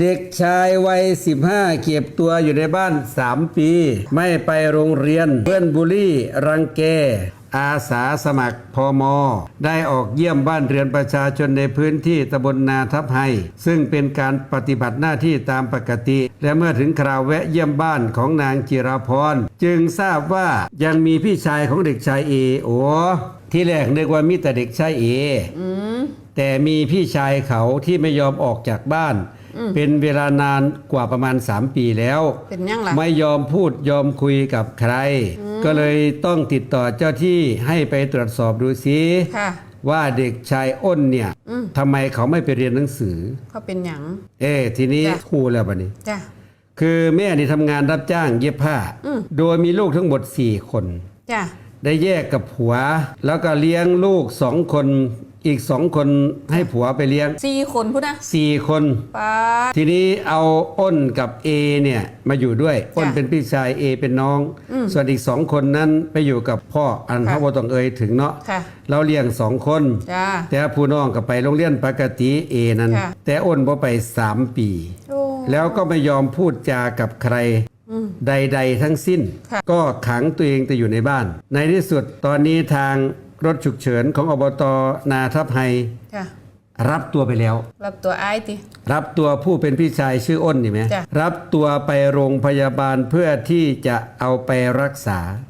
เด็กชายวัย 15 เก็บตัวอยู่ในบ้าน 3 ปี ไม่ไปโรงเรียน เพื่อนบุลี่ รังแก อาสาสมัครพอมได้ออกเยี่ยมบ้านเรือนประชาชนในพื้นที่ตำบลนาทับไฮซึ่งเป็นการปฏิบัติหน้าที่ตามปกติ และเมื่อถึงคราวแวะเยี่ยมบ้านของนางจิราพร จึงทราบว่ายังมีพี่ชายของเด็กชายเอโอที่แรกนึกว่ามีแต่เด็กชายเอแต่มีพี่ชายเขาที่ไม่ยอมออกจากบ้าน เป็นเวลานานกว่าประมาณ 3 ปีแล้ว เป็นยังล่ะไม่ยอมพูดยอมคุยกับใคร ก็เลยต้องติดต่อเจ้าที่ให้ไปตรวจสอบดูซิค่ะว่าเด็กชายอ้นเนี่ยทำไมเขาไม่ไปเรียนหนังสือเขาเป็นหยังเอ๊ะทีนี้จ้ะครูแล้วบัดนี้จ้ะคือแม่นี่ทำงานรับจ้างเย็บผ้า โดยมีลูกทั้งหมด 4 คนจ้ะได้แยกกับผัว แล้วก็เลี้ยงลูกสองคน อีกสองคนให้ผัวไปเลี้ยงสี่คนพุทนะสี่คนป้าด ทีนี้เอาอ้นกับเอเนี่ยมาอยู่ด้วย อ้นจ้ะเป็นพี่ชายเอเป็นน้อง ส่วนอีกสองคนนั้นไปอยู่กับพ่ออันค่ะพระบต้องเอ่ยถึงเนาะค่ะ เราเลี้ยงสองคน จ้า แต่ผู้น้องก็ไปโรงเรียนปกติเอนั้น ค่ะ แต่อ้นบ่ไปสามปี โอ้ แล้วก็ไม่ยอมพูดจากับใครใด ๆ ทั้งสิ้น ค่ะก็ขังตัวเองแต่อยู่ในบ้าน ในที่สุดตอนนี้ทาง รถฉุกเฉินของอบตนาทับไฮจ้ะรับตัวไปแล้ว รับตัวไอ้ายติ รับตัวผู้เป็นพี่ชายชื่ออ้นนี่ไหมจ้ะ รับตัวไปโรงพยาบาลเพื่อที่จะเอาไปรักษา